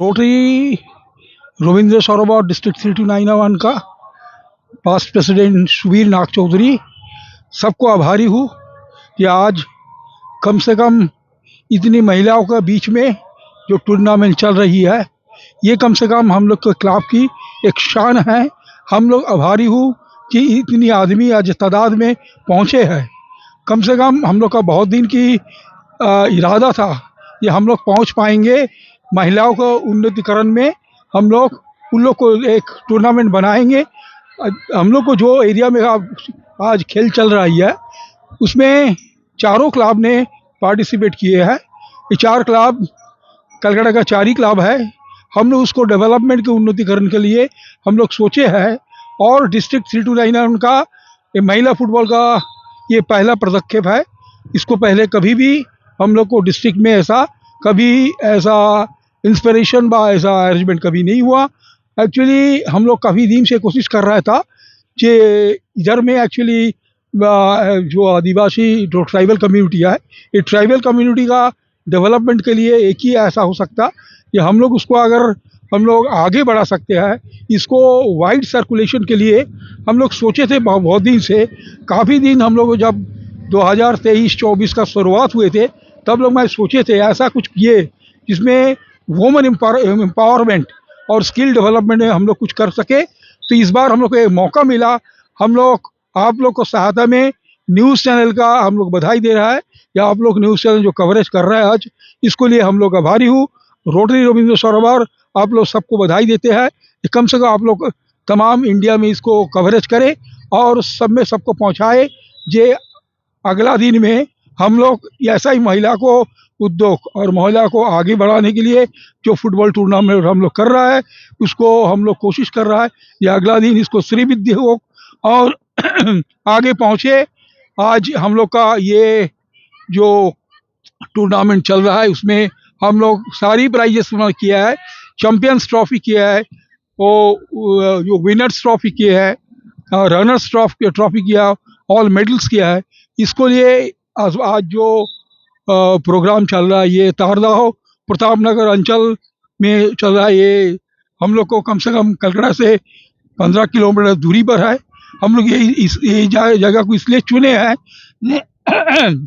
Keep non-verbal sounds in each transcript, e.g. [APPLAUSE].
Rotary, Rabindra Sarovar district three two nine one का past president Subir Nag Chaudhary, सबको आभारी हूँ कि आज कम से कम इतनी महिलाओं के बीच में जो टूर्नामेंट चल रही है, ये कम से कम हम लोग के क्लब की एक शान है। हम लोग आभारी हूँ कि इतनी आदमी आज तादाद में पहुँचे हैं। कम से कम हम लोग का बहुत दिन की इरादा था कि हम लोग पहुँच पाएँगे महिलाओं को उन्नतिकरण में हम लोग, उन लोग को एक टूर्नामेंट बनाएँगे। हम लोग को जो एरिया में आज खेल चल रही है, उसमें चारों क्लब ने पार्टिसिपेट किए हैं। ये चार क्लब कलकत्ता का चार ही क्लब है। हम लोग उसको डेवलपमेंट के उन्नतिकरण के लिए हम लोग सोचे हैं और डिस्ट्रिक्ट थ्री टू नाइन उनका, ये महिला फुटबॉल का ये पहला पदक्षेप है। इसको पहले कभी भी हम लोग को डिस्ट्रिक्ट में ऐसा, कभी ऐसा इंस्पिरेशन बा ऐसा अरेंजमेंट कभी नहीं हुआ। एक्चुअली हम लोग काफ़ी दिन से कोशिश कर रहा था कि इधर में एक्चुअली जो आदिवासी जो ट्राइबल कम्युनिटी है, ये ट्राइबल कम्युनिटी का डेवलपमेंट के लिए एक ही ऐसा हो सकता कि हम लोग उसको अगर हम लोग आगे बढ़ा सकते हैं, इसको वाइड सर्कुलेशन के लिए हम लोग सोचे थे बहुत दिन से। काफ़ी दिन हम लोग जब 2023-24 का शुरुआत हुए थे, तब लोग मैं सोचे थे ऐसा कुछ किए जिसमें वुमेन एम्पावरमेंट और स्किल डेवलपमेंट में हम लोग कुछ कर सके। तो इस बार हम लोग को एक मौका मिला। हम लोग, आप लोग को सहायता में न्यूज़ चैनल का हम लोग बधाई दे रहा है। या आप लोग न्यूज़ चैनल जो कवरेज कर रहा है आज, इसको लिए हम लोग आभारी हूँ। रोटरी रविंद्र सरोवर आप लोग सबको बधाई देते हैं। कि कम से कम आप लोग तमाम इंडिया में इसको कवरेज करें और सब में सबको पहुँचाए। जे अगला दिन में हम लोग ऐसा ही महिला को उद्योग और महिला को आगे बढ़ाने के लिए जो फुटबॉल टूर्नामेंट हम लोग कर रहा है, उसको हम लोग कोशिश कर रहा है। या अगला दिन इसको श्रीविद्य हो और [CLEARS THROAT] आगे पहुँचे। आज हम लोग का ये जो टूर्नामेंट चल रहा है, उसमें हम लोग सारी प्राइजेस किया है। चैंपियंस ट्रॉफी किया है वो जो विनर्स ट्रॉफी किया है रनर्स ट्रॉफी ट्रॉफी किया, ऑल मेडल्स किया है। इसको लिए आज जो प्रोग्राम चल रहा है, ये तारदाहो प्रतापनगर अंचल में चल रहा है, ये हम लोग को कम से कम कलकड़ा से पंद्रह किलोमीटर दूरी पर है। हम लोग ये इस ये जगह को इसलिए चुने हैं [CLEARS THROAT]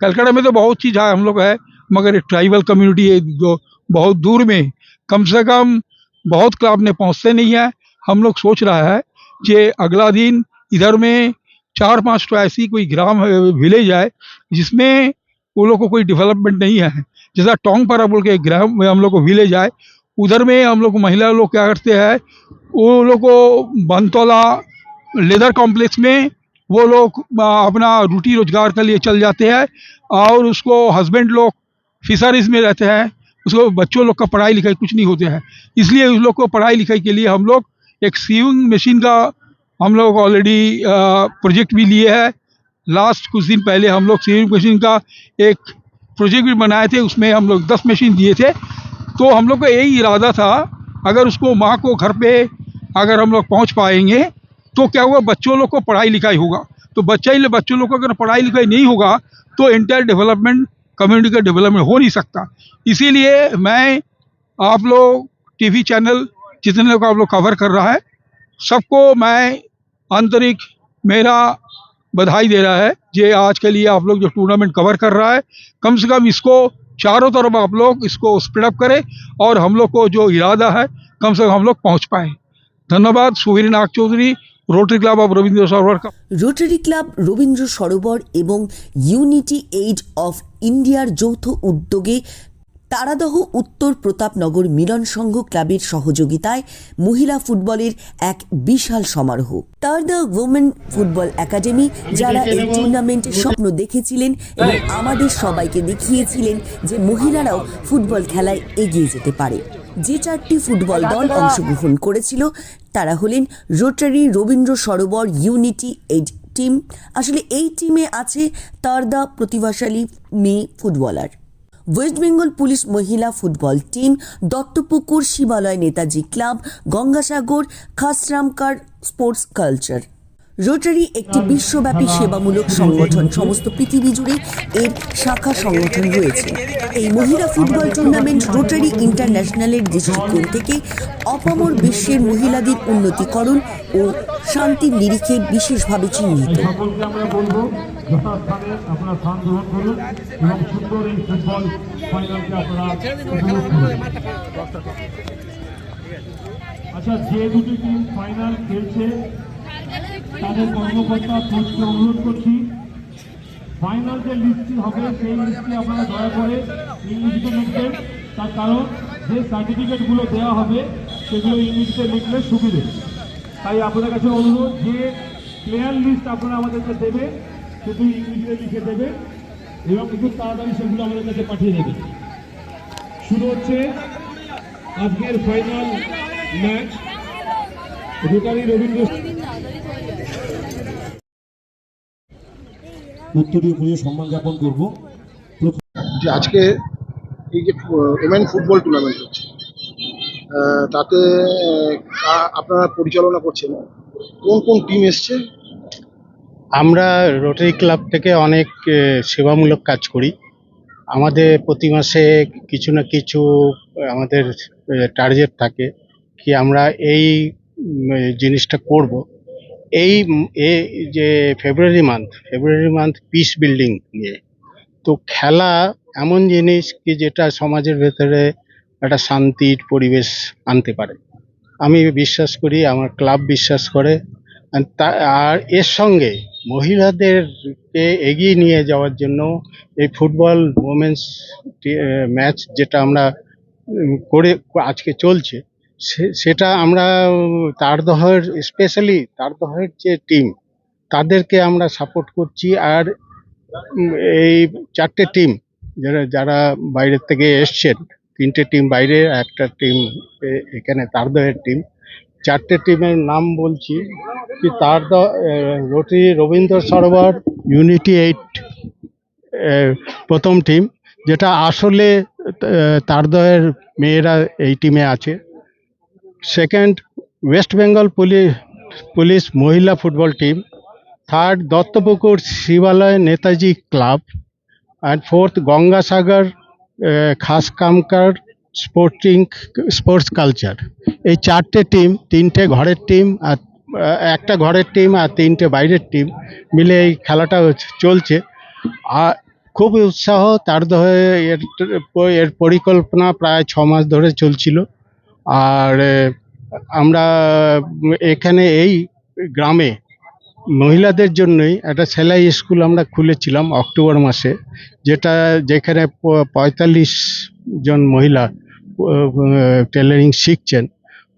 कलकड़ा में तो बहुत चीज़ है, हम लोग है, मगर ट्राइबल कम्युनिटी है जो बहुत दूर में कम से कम बहुत क्लब ने पहुँचते नहीं है। हम लोग सोच रहा है कि अगला दिन इधर में चार पाँच तो ऐसी कोई ग्राम विलेज है, जिसमें वो लोग को कोई डेवलपमेंट नहीं है। जैसा टोंग पारा बोल के ग्राम में हम लोग को विलेज आए, उधर में हम लोग को महिला लोग क्या करते हैं, वो लोग को बनतौला लेदर कॉम्प्लेक्स में वो लोग अपना रोटी रोज़गार के लिए चल जाते हैं और उसको हस्बैंड लोग फिशरीज में रहते हैं, उसको बच्चों लोग का पढ़ाई लिखाई कुछ नहीं होते हैं। इसलिए उस लोग को पढ़ाई लिखाई के लिए हम लोग एक सीविंग मशीन का हम लोग ऑलरेडी प्रोजेक्ट भी लिए है। लास्ट कुछ दिन पहले हम लोग सीविंग मशीन का एक प्रोजेक्ट भी बनाए थे, उसमें हम लोग दस मशीन दिए थे। तो हम लोग का यही इरादा था, अगर उसको माँ को घर पे अगर हम लोग पहुँच पाएँगे तो क्या होगा बच्चों लोग को पढ़ाई लिखाई होगा। तो बच्चा ही, बच्चों लोग को अगर पढ़ाई लिखाई नहीं होगा तो इंटर डेवलपमेंट कम्युनिटी का डेवलपमेंट हो नहीं सकता। इसीलिए मैं आप लोग टीवी चैनल जितने लोग आप लोग कवर कर रहा है, सबको मैं आंतरिक मेरा बधाई दे रहा है जे आज के लिए आप लोग जो टूर्नामेंट कवर कर रहा है कम से कम इसको चारों तरफ आप लोग इसको स्पीडअप करें और हम लोग को जो इरादा है कम से कम हम लोग पहुंच पाए धन्यवाद Suvir Nag Chaudhary rotary club of Rabindra Sarovar का রোটারি ক্লাব রবীন্দ্র সরোবর এবং ইউনিটি এইড অফ ইন্ডিয়ার যৌথ উদ্যোগে তারাদহ উত্তর প্রতাপনগর মিলন সংঘ ক্লাবের সহযোগিতায় মহিলা ফুটবলের এক বিশাল সমারোহ। তার দ্য উমেন ফুটবল একাডেমি, যারা এই টুর্নামেন্টের স্বপ্ন দেখেছিলেন এবং আমাদের সবাইকে দেখিয়েছিলেন যে মহিলারাও ফুটবল খেলায় এগিয়ে যেতে পারে। যে চারটি ফুটবল দল অংশগ্রহণ করেছিল, তারা হলেন rotary Rabindra Sarovar, unity aid team. আসলে এই টিমে আছে তারদা প্রতিভাশালী মেয়ে ফুটবলার। ওয়েস্ট বেঙ্গল পুলিশ মহিলা football team Duttapukur Shibalay Netaji club Gangasagar খাসরামকার sports culture. Rotary একটি বিশ্বব্যাপী সেবামূলক সংগঠন। সমস্ত পৃথিবী জুড়ে এর শাখা সংগঠন রয়েছে। এই মহিলা ফুটবল টুর্নামেন্ট রোটারি ইন্টারন্যাশনালের দৃষ্টিকোণ থেকে অপমর বিশ্বের মহিলাদের উন্নতিকরণ ও শান্তির নিরিখে বিশেষভাবে চিহ্নিত। আচ্ছা যে দুটি টিম ফাইনাল খেলছে তাদের কর্মকর্তা কোচকে অনুরোধ করছি। ফাইনাল যে লিস্টটি হবে, সেই লিস্টটি আপনারা দয়া করে ইংলিশে লিখবেন। তার কারণ, যে সার্টিফিকেটগুলো দেওয়া হবে, সেগুলো ইংলিশে লিখলে সুবিধে। তাই আপনাদের কাছে অনুরোধ যে প্লেয়ার লিস্ট আপনারা আমাদেরকে দেবেন শুধু ইংলিশে লিখে দেবেন এবং একটু তাড়াতাড়ি সেগুলো আমাদের কাছে পাঠিয়ে দেবেন শুরু হচ্ছে আজকের ফাইনাল ম্যাচ রোটারি রবীন্দ্র উত্তরীয় পুজো সম্মান জ্ঞাপন করব। যে আজকে এই যে ওমেন ফুটবল টুর্নামেন্ট হচ্ছে তাতে আপনারা পরিচালনা করছেন কোন কোন টিম এসছে? আমরা রোটারি ক্লাব থেকে অনেক সেবামূলক কাজ করি। আমাদের প্রতি মাসে কিছু না কিছু আমাদের টার্গেট থাকে কি আমরা এই জিনিসটা করব। এই এ যে February month February month peace building নিয়ে। তো খেলা এমন জিনিস কি যেটা সমাজের ভেতরে একটা শান্তির পরিবেশ আনতে পারে। আমি বিশ্বাস করি, আমার ক্লাব বিশ্বাস করে। আর এর সঙ্গে মহিলাদেরকে এগিয়ে নিয়ে যাওয়ার জন্য এই ফুটবল ওমেন্স ম্যাচ যেটা আমরা করে, আজকে চলছে সেটা আমরা উম, তারদহের স্পেশালি তার তারদহের যে টিম তাদেরকে আমরা সাপোর্ট করছি আর এই চারটে টিম যারা যারা বাইরের থেকে এসছেন তিনটে টিম বাইরে একটা টিম এখানে তার তারদহের টিম চারটে টিমের নাম বলছি কি তার rotary Rabindra Sarovar unity eight প্রথম টিম যেটা আসলে আহ, তারদহের মেয়েরা এই টিমে আছে। সেকেন্ড ওয়েস্ট বেঙ্গল পুলিশ মহিলা football team third Duttapukur Shibalay Netaji club and fourth Gangasagar খাস কামকার স্পোর্টিং স্পোর্টস কালচার এই চারটে টিম তিনটে ঘরের টিম আর একটা ঘরের টিম আর তিনটে বাইরের টিম মিলে এই খেলাটা চলছে। আর খুব উৎসাহ, তার এর এর পরিকল্পনা প্রায় ছ মাস ধরে চলছিল। আর আমরা এখানে এই গ্রামে মহিলাদের জন্যই একটা সেলাই স্কুল আমরা খুলেছিলাম অক্টোবর মাসে, যেটা যেখানে পঁয়তাল্লিশ জন মহিলা টেলারিং শিখছেন।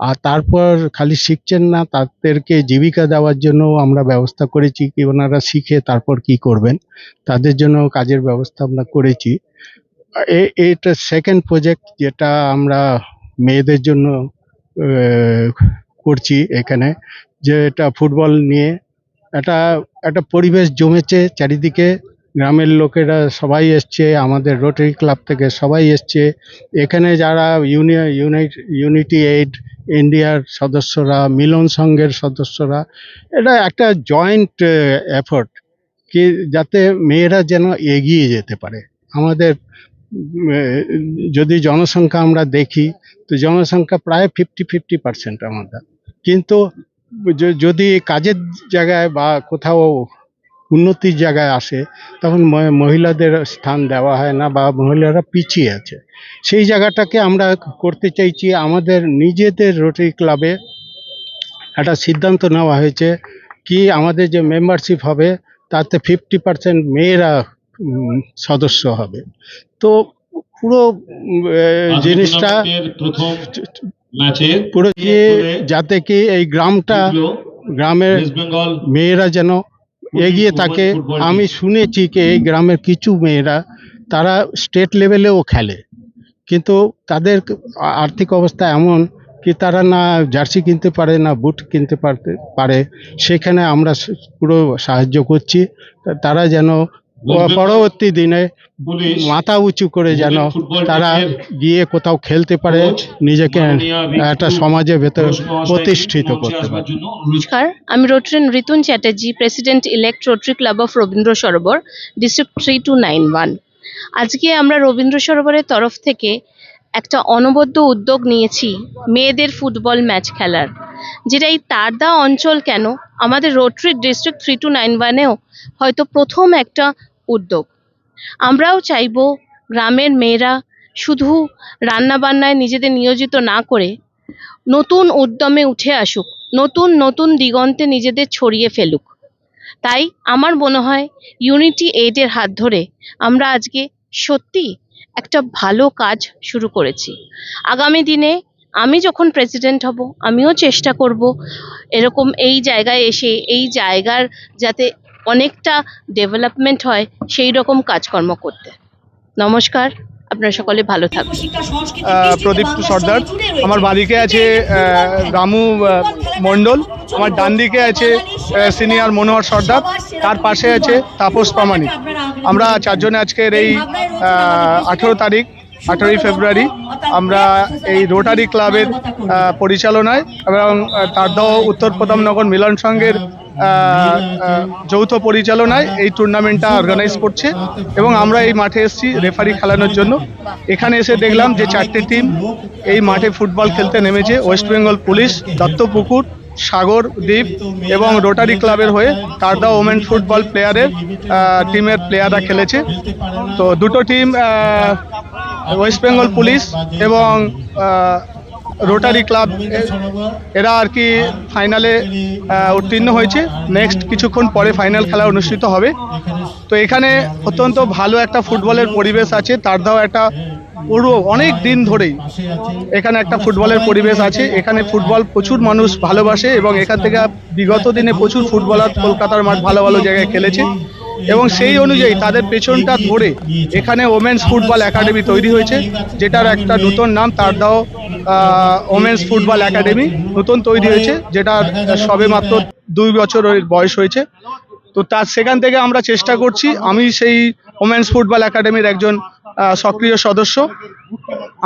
আর তারপর খালি শিখছেন না, তাদেরকে জীবিকা দেওয়ার জন্য আমরা ব্যবস্থা করেছি কি ওনারা শিখে তারপর কি করবেন, তাদের জন্য কাজের ব্যবস্থা আমরা করেছি। এটা সেকেন্ড প্রজেক্ট যেটা আমরা মেয়েদের জন্য করছি এখানে। যে এটা ফুটবল নিয়ে একটা একটা পরিবেশ জমেছে চারিদিকে। গ্রামের লোকেরা সবাই এসছে, আমাদের রোটারি ক্লাব থেকে সবাই এসছে। এখানে যারা ইউনিয়ন, ইউনাইট, ইউনিটি এইড ইন্ডিয়ার সদস্যরা, মিলন সংঘের সদস্যরা, এটা একটা জয়েন্ট এফোর্ট কি যাতে মেয়েরা যেন এগিয়ে যেতে পারে। আমাদের যদি জনসংখ্যা আমরা দেখি তো জনসংখ্যা প্রায় ফিফটি ফিফটি পার্সেন্ট আমাদের। কিন্তু যদি কাজের জায়গায় বা কোথাও উন্নতির জায়গায় আসে, তখন মহিলাদের স্থান দেওয়া হয় না বা মহিলারা পিছিয়ে আছে। সেই জায়গাটাকে আমরা করতে চাইছি, আমাদের নিজেদের রোটারি ক্লাবে একটা সিদ্ধান্ত নেওয়া হয়েছে কি আমাদের যে মেম্বারশিপ হবে, তাতে ফিফটি পার্সেন্ট মেয়েরা সদস্য হবে। তো পুরো জিনিসটা পুরো যে যাতে কি এই গ্রামটা গ্রামের মেয়েরা যেন এগিয়ে থাকে। আমি শুনেছি কি এই গ্রামের কিছু মেয়েরা তারা স্টেট লেভেলেও খেলে। কিন্তু তাদের আর্থিক অবস্থা এমন কি তারা না জার্সি কিনতে পারে না বুট কিনতে পারতে পারে। সেখানে আমরা পুরো সাহায্য করছি। তারা যেন পরবর্তী দিনে মাথা উঁচু করে যেন তারা গিয়ে কোথাও খেলতে পারে নিজেকে একটা সমাজের ভেতরে প্রতিষ্ঠিত করতে পারে। নমস্কার আমি rotarian Ritun Chatterjee president elect rotary club of Rabindra Sarovar district three two nine one. আজকে আমরা রবীন্দ্র সরোবরের তরফ থেকে একটা অনবদ্য উদ্যোগ নিয়েছি মেয়েদের ফুটবল ম্যাচ খেলার। যেটা এই তারদা অঞ্চল কেন আমাদের rotary district three two nine ওয়ানেও হয়তো প্রথম একটা উদ্যোগ। আমরাও চাইব গ্রামের মেয়েরা শুধু রান্নাবান্নায় নিজেদের নিয়োজিত না করে নতুন উদ্যমে উঠে আসুক, নতুন নতুন দিগন্তে নিজেদের ছড়িয়ে ফেলুক। তাই আমার মনে হয় ইউনিটি এইডের হাত ধরে আমরা আজকে সত্যি একটা ভালো কাজ শুরু করেছি। আগামী দিনে আমি যখন প্রেসিডেন্ট হব, আমিও চেষ্টা করব এরকম এই জায়গায় এসে, এই জায়গার যাতে অনেকটা ডেভেলপমেন্ট হয় সেই রকম কাজকর্ম করতে। নমস্কার আপনারা সকলে ভালো থাকুন। প্রদীপ সর্দার আমার বাঁদিকে আছে রামু আহ, মণ্ডল আমার ডান দিকে আছে সিনিয়র মনোহর সর্দার তার পাশে আছে তাপস প্রামাণিক। আমরা চারজনে আজকের এই আঠেরো তারিখ আঠেরোই ফেব্রুয়ারি আমরা এই রোটারি ক্লাবের পরিচালনায় এবং তারদহ উত্তর প্রতাপনগর মিলন সংঘের যৌথ পরিচালনায় এই টুর্নামেন্টটা অর্গানাইজ করছে এবং আমরা এই মাঠে এসেছি রেফারি খেলানোর জন্য। এখানে এসে দেখলাম যে চারটি টিম এই মাঠে ফুটবল খেলতে নেমেছে। ওয়েস্ট বেঙ্গল পুলিশ দত্তপুকুর সাগর দ্বীপ এবং রোটারি ক্লাবের হয়ে তারদা ওমেন ফুটবল প্লেয়ারের টিমের প্লেয়াররা খেলেছে। তো দুটো টিম ওয়েস্ট বেঙ্গল পুলিশ এবং রোটারি ক্লাব এরা আর কি ফাইনালে উত্তীর্ণ হয়েছে। নেক্সট কিছুক্ষণ পরে ফাইনাল খেলা অনুষ্ঠিত হবে। তো এখানে অত্যন্ত ভালো একটা ফুটবলের পরিবেশ আছে। তারদাও একটা পুরো অনেক দিন ধরেই এখানে একটা ফুটবলের পরিবেশ আছে। এখানে ফুটবল প্রচুর মানুষ ভালোবাসে এবং এখান থেকে বিগত দিনে প্রচুর ফুটবলার কলকাতার মাঠ ভালো ভালো জায়গায় খেলেছে। এবং সেই অনুযায়ী তাদের পেছনটা ধরে এখানে ওমেন্স ফুটবল একাডেমি তৈরি হয়েছে, যেটার একটা নতুন নাম, তার দাও ওমেন্স ফুটবল একাডেমি নতুন তৈরি হয়েছে, যেটা সবে মাত্র দুই বছর বয়স হয়েছে। তো তার সেখান থেকে আমরা চেষ্টা করছি, আমি সেই ওমেন্স ফুটবল একাডেমির একজন সক্রিয় সদস্য।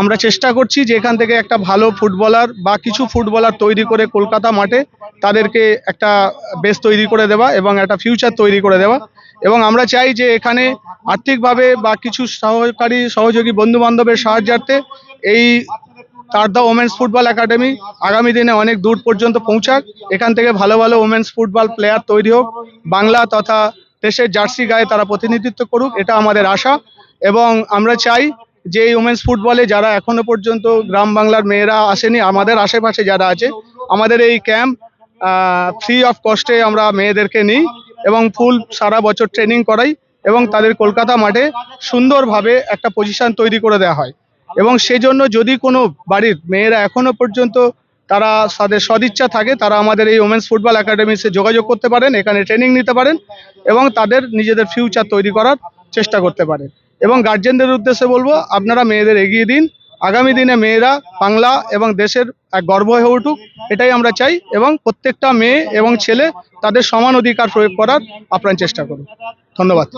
আমরা চেষ্টা করছি যে এখান থেকে একটা ভালো ফুটবলার বা কিছু ফুটবলার তৈরি করে কলকাতা মাঠে তাদেরকে একটা বেস তৈরি করে দেওয়া এবং একটা ফিউচার তৈরি করে দেওয়া। এবং আমরা চাই যে এখানে আর্থিকভাবে বা কিছু সহকারী, সহযোগী বন্ধু বান্ধবের সাহায্যার্থে এই তারদা ওমেন্স ফুটবল একাডেমি আগামী দিনে অনেক দূর পর্যন্ত পৌঁছাক। এখান থেকে ভালো ভালো ওমেন্স ফুটবল প্লেয়ার তৈরি হোক। বাংলা তথা দেশের জার্সি গায়ে তারা প্রতিনিধিত্ব করুক, এটা আমাদের আশা। এবং আমরা চাই যে এই ওমেন্স ফুটবলে যারা এখনও পর্যন্ত গ্রাম বাংলার মেয়েরা আসেনি, আমাদের আশেপাশে যারা আছে, আমাদের এই ক্যাম্প ফ্রি অফ কস্টে আমরা মেয়েদেরকে নিই। এবং ফুল সারা বছর ট্রেনিং করাই এবং তাদের কলকাতা মাঠে সুন্দরভাবে একটা পজিশন তৈরি করে দেওয়া হয়। এবং সেজন্য যদি কোনো বাড়ির মেয়েরা এখনও পর্যন্ত তারা তাদের সদিচ্ছা থাকে, তারা আমাদের এই ওমেন্স ফুটবল একাডেমিতে যোগাযোগ করতে পারেন, এখানে ট্রেনিং নিতে পারেন এবং তাদের নিজেদের ফিউচার তৈরি করার চেষ্টা করতে পারেন। এবং গার্জেনদের উদ্দেশ্যে বলব, আপনারা মেয়েদের এগিয়ে দিন আগামী দিনে মেয়েরা বাংলা এবং দেশের এক গর্ব হয়ে উঠুক, এটাই আমরা চাই এবং প্রত্যেকটা মেয়ে এবং ছেলে তাদের সমান অধিকার প্রয়োগ করার আপ্রাণ চেষ্টা করুন ধন্যবাদ।